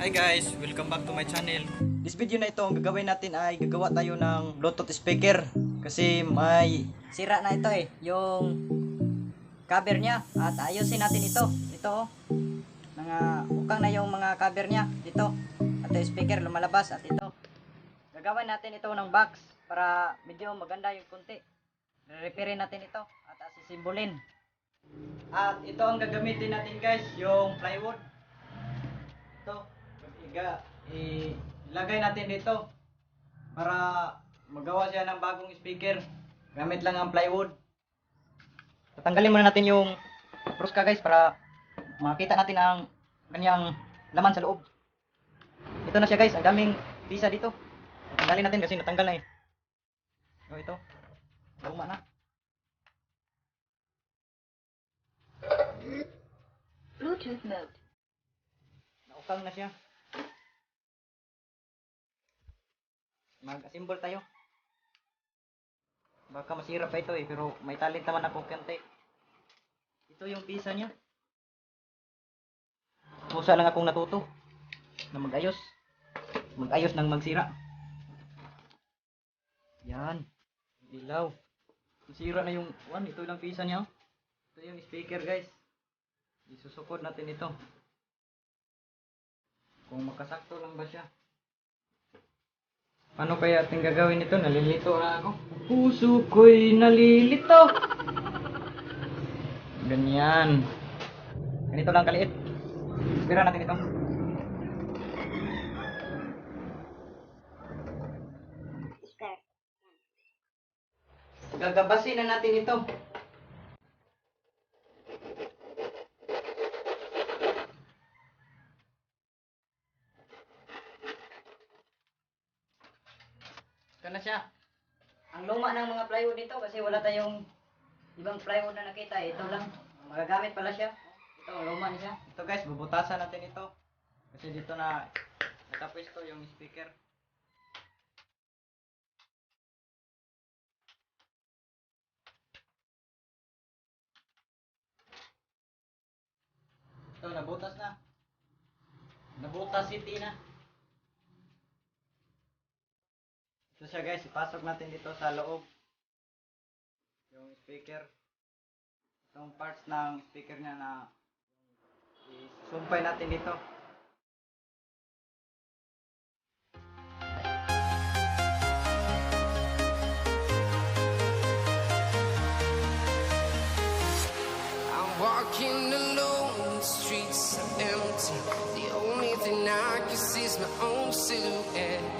Hi guys, welcome back to my channel. This video na ito, ang gagawin natin ay gagawa tayo ng Bluetooth speaker kasi may Sira na ito eh, yung cover niya. At ayusin natin ito. Ito oh. Mga ukang na yung mga cover niya. Dito. At yung speaker lumalabas. At ito. Gagawin natin ito ng box para medyo maganda yung kunti. Re-repairin natin ito. At asisimbolin. at ito ang gagamitin natin guys, yung plywood. Ito, iga, ilagay natin dito para magawa siya ng bagong speaker. Gamit lang ang plywood. Tatanggalin muna natin yung bruska guys para makita natin ang kanyang laman sa loob. Ito na siya guys, ang daming pisa dito. Tanggalin natin kasi natanggal na eh. So ito, luma na. Bluetooth mode. Naukang na siya. Mag-assemble tayo. Baka masira pa ito eh, pero may talent naman ako kante. Ito yung pisa niya. Musa lang akong natuto na mag-ayos. Mag-ayos ng magsira. Yan. Ilaw. Sira na yung one. Ito lang pisa niya. oh. Ito yung speaker guys. Isusukod natin ito. Kung makasakto lang ba siya. Paano kaya ating gagawin ito? Nalilito na ako. Puso ko'y nalilito. Ganyan. Ganito lang kaliit. Spira natin ito. Gagabasin na natin ito. Ito na siya. Ang luma ng mga plywood nito kasi wala tayong ibang plywood na nakita. Ito lang. Magagamit pala siya. Ito, ang luma niya. Ito guys, bubutasan natin ito. Kasi dito na nakapwesto yung speaker. Ito, nabutas na. Nabutas city na. Ito siya guys, ipasok natin dito sa loob. Yung speaker. Itong parts ng speaker niya na isumpay natin dito. Walking alone, the streets are empty. The only thing I can see is my own silhouette.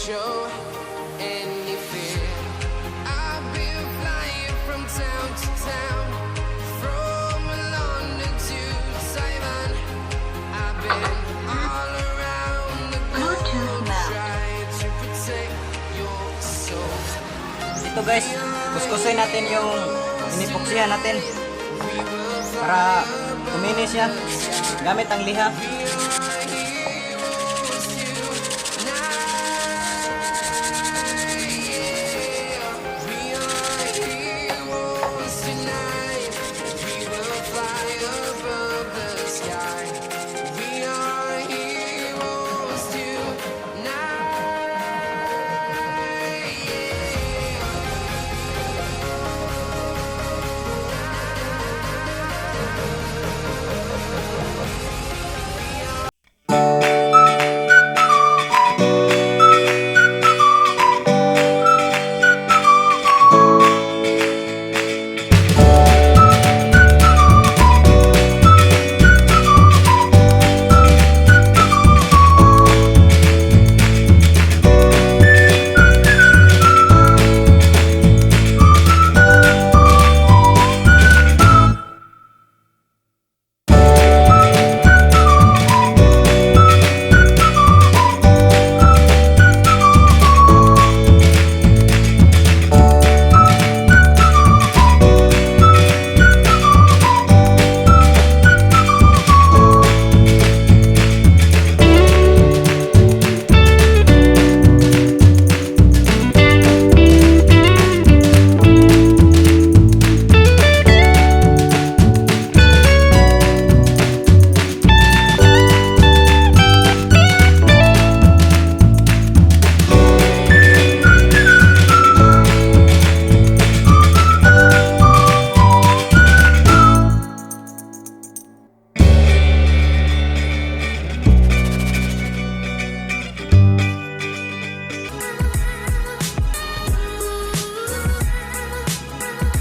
show any fear. I've been flying from town to town, from London to Taiwan. I've been all around the globe trying to protect your soul. Ito guys, kuskusin natin yung inipoksihan natin para kuminis siya gamit ang liha.